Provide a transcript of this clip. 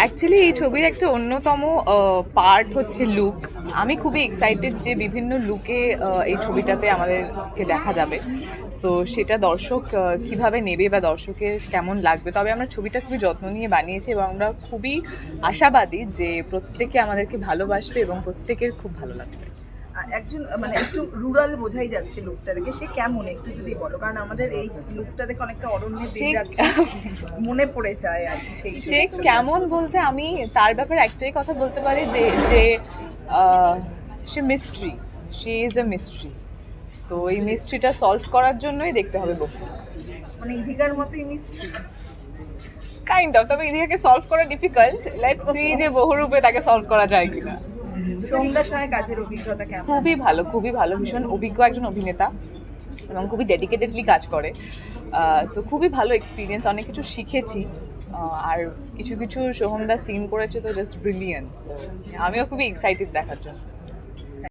Actually এই ছবির একটা অন্যতম পার্ট হচ্ছে লুক আমি খুবই এক্সাইটেড যে বিভিন্ন লুকে এই ছবিটাতে আমাদেরকে দেখা যাবে। সো সেটা দর্শক কীভাবে নেবে বা দর্শকের কেমন লাগবে? তবে আমরা ছবিটা খুবই যত্ন নিয়ে বানিয়েছি এবং আমরা খুবই আশাবাদী যে প্রত্যেকে আমাদেরকে ভালোবাসবে এবং প্রত্যেকের খুব ভালো লাগবে। একজন মানে একটু রুরাল বোঝাই যাচ্ছে লুকটা দেখে সে কেমন? একটু যদি বলো। কারণ আমাদের এই লুকটা দেখে অনেকটা অরণ্যের যাচ্ছে। মনে পড়ে যায় আর কি সেই সে কেমন বলতে আমি তার ব্যাপারে একটাই কথা বলতে পারি যে- সে মিস্ট্রি সে ইজ এ মিস্ট্রি তো এই মিস্ট্রিটা সলভ করার জন্যই দেখতে হবে বহু মানে ইধিকার মতোই মিস্ট্রি কাইন্ড অফ তবে ইদিকে সলভ করা ডিফিকাল্ট লেটস সি যে বহুরূপে তাকে সলভ করা যায় কিনা। সাহের কাজের অভিজ্ঞতা কেমন? খুবই ভালো খুবই ভালো, ভীষণ অভিজ্ঞ একজন অভিনেতা এবং খুবই ডেডিকেটেডলি কাজ করে। সো খুবই ভালো এক্সপিরিয়েন্স অনেক কিছু শিখেছি। আর কিছু কিছু সোহমদা সিন করেছে তো জাস্ট ব্রিলিয়েন্ট আমিও খুবই এক্সাইটেড দেখার জন্য।